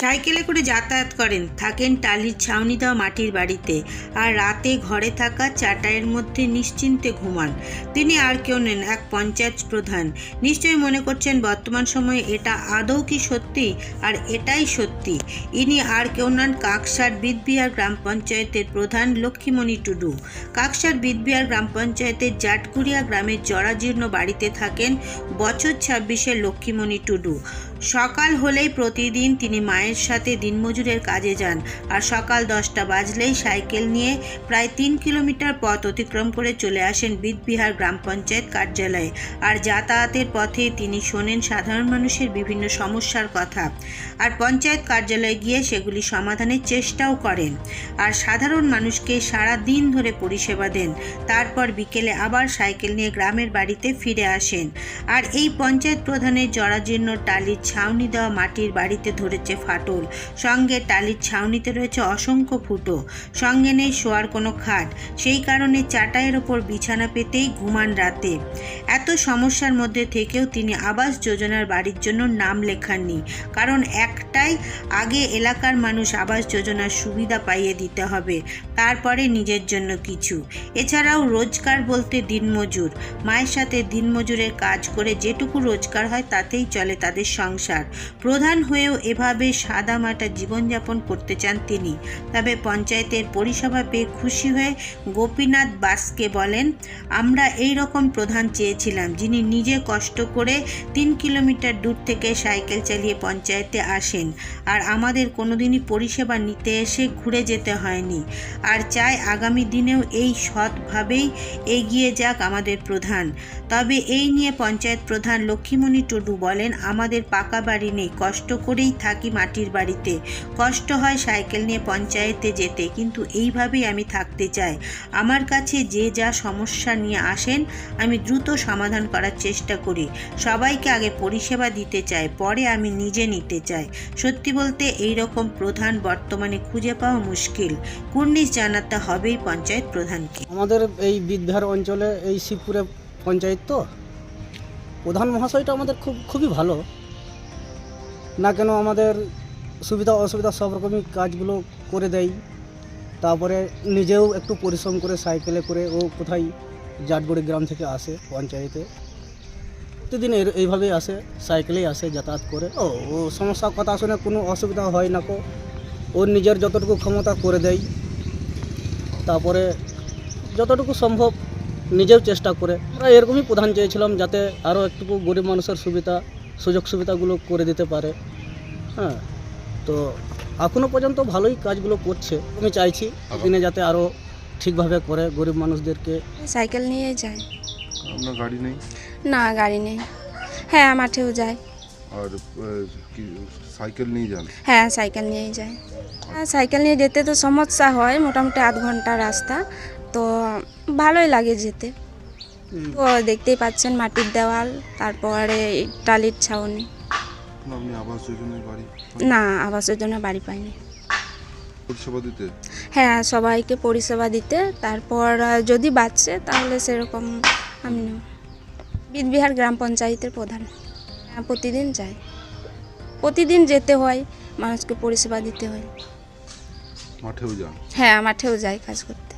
সাইকেলে করে যাতায়াত করেন, থাকেন টালির ছাউনি দেওয়া মাটির বাড়িতে আর রাতে ঘরে থাকা চাটাইয়ের মধ্যে নিশ্চিন্তে ঘুমান। তিনি আর কেউ নেন, এক পঞ্চায়েত প্রধান। নিশ্চয়ই মনে করছেন বর্তমান সময়ে এটা আদৌ কি সত্যি? আর এটাই সত্যি। ইনি আর কেউ নন, কাকসার বিদবিহার গ্রাম পঞ্চায়েতের প্রধান লক্ষ্মীমণি টুডু। কাকসার বিদবিহার গ্রাম পঞ্চায়েতের জাটকুড়িয়া গ্রামের জরাজীর্ণ বাড়িতে থাকেন বছর ছাব্বিশের লক্ষ্মীমণি টুডু। সকাল হলেই প্রতিদিন তিনি মায়ের সাথে দিনমজুরের কাজে যান। আর সকাল দশটা বাজলেই সাইকেল নিয়ে প্রায় তিন কিলোমিটার পথ অতিক্রম করে চলে আসেন বিদবিহার গ্রাম পঞ্চায়েত কার্যালয়ে। আর যাতায়াতের পথে তিনি শোনেন সাধারণ মানুষের বিভিন্ন সমস্যার কথা। আর পঞ্চায়েত কার্যালয়ে গিয়ে সেগুলি সমাধানের চেষ্টাও করেন। আর সাধারণ মানুষকে সারা দিন ধরে পরিষেবা দেন। তারপর বিকেলে আবার সাইকেল নিয়ে গ্রামের বাড়িতে ফিরে আসেন। আর এই পঞ্চায়েত প্রধানের জরাজীর্ণ টালির ছাউনি দেওয়া মাটির বাড়িতে ধরেছে ফাটল সঙ্গে টালির ছাউনিতে রয়েছে অসংখ্য ফুটো। সঙ্গে নেই শোয়ার কোনো খাট। সেই কারণে চাটাইয়ের ওপর বিছানা পেতেই ঘুমান রাতে। এত সমস্যার মধ্যে থেকেও তিনি আবাস যোজনার বাড়ির জন্য নাম লেখাননি। কারণ একটাই আগে এলাকার মানুষ আবাস যোজনার সুবিধা পাইয়ে দিতে হবে। তারপরে নিজের জন্য কিছু। এছাড়াও রোজগার বলতে দিনমজুর। মায়ের সাথে দিনমজুরের কাজ করে যেটুকু রোজগার হয় তাতেই চলে তাদের সংসার। প্রধান হয়েও এভাবে সাদা মাটা জীবনযাপন করতে চান তিনি। তবে পঞ্চায়েতের পরিষেবা পেয়ে খুশি হয়ে গোপীনাথ বাসকে বলেন, আমরা এই রকম প্রধান চেয়েছিলাম, যিনি নিজে কষ্ট করে তিন কিলোমিটার দূর থেকে সাইকেল চালিয়ে পঞ্চায়েতে আসেন। আর আমাদের কোনোদিনই পরিষেবা নিতে এসে ঘুরে যেতে হয়নি। আর চাই আগামী দিনেও এই সৎভাবেই এগিয়ে যাক আমাদের প্রধান। তবে এই নিয়ে পঞ্চায়েত প্রধান লক্ষ্মীমণি টুডু বলেন, আমাদের পাকা বাড়ি নেই, কষ্ট করেই থাকি মাটির বাড়িতে। কষ্ট হয় সাইকেল নিয়ে পঞ্চায়েতে যেতে, কিন্তু এইভাবেই আমি থাকতে চাই। আমার কাছে যে যা সমস্যা নিয়ে আসেন, আমি দ্রুত সমাধান করার চেষ্টা করি। সবাইকে আগে পরিষেবা দিতে চাই, পরে আমি নিজে নিতে চাই। সত্যি বলতে এই রকম প্রধান বর্তমানে খুঁজে পাওয়া মুশকিল। কুর্নিশ জানাতে হবেই পঞ্চায়েত প্রধানকে। আমাদের এই বিদ্যার অঞ্চলে, এই শিবপুরে পঞ্চায়েত তো, প্রধান মহাশয়টা আমাদের খুব, খুবই ভালো। না কেন আমাদের সুবিধা অসুবিধা সব রকমই কাজগুলো করে দেয়। তারপরে নিজেও একটু পরিশ্রম করে, সাইকেলে করে ও কোথায় জাটবড়ি গ্রাম থেকে আসে পঞ্চায়েতে। প্রতিদিন এইভাবেই আসে, সাইকেলেই আসে, যাতায়াত করে। ও ও সমস্যার কথা শুনে কোনো অসুবিধা হয় না কো। ওর নিজের যতটুকু ক্ষমতা করে দেয়। তারপরে যতটুকু সম্ভব নিজেও চেষ্টা করে। আমরা এরকমই প্রধান চেয়েছিলাম যাতে আরও একটু গরিব মানুষের সুবিধা সুযোগ সুবিধাগুলো করে দিতে পারে। হ্যাঁ তো এখনও পর্যন্ত ভালোই কাজগুলো করছে। আমি চাইছি দিনে যাতে আরও ঠিকভাবে করে গরিব মানুষদেরকে। সাইকেল নিয়ে যায়। আপনার গাড়ি নেই? না গাড়ি নেই। হ্যাঁ মাঠেও যাই আর কি সাইকেল নিয়ে যান হ্যাঁ সাইকেল নিয়েই যাই। হ্যাঁ সাইকেল নিয়ে যেতে তো সমস্যা হয় মোটামুটি আধ ঘণ্টা রাস্তা। তো ভালোই লাগে যেতে। তো দেখতেই পাচ্ছেন মাটির দেওয়াল তারপরে টালির ছাউনি। আপনি আবাস যোজনায় বাড়ি না আবাসের জন্য বাড়ি পাইনি। পরিষেবা দিতে? হ্যাঁ সবাইকে পরিষেবা দিতে তারপর যদি বাঁচছে তাহলে সেরকম আমি বিদবিহার গ্রাম পঞ্চায়েতের প্রধান। প্রতিদিন যাই। প্রতিদিন যেতে হয় মানুষকে পরিষেবা দিতে হয়। মাঠেও যান? হ্যাঁ মাঠেও যাই কাজ করতে।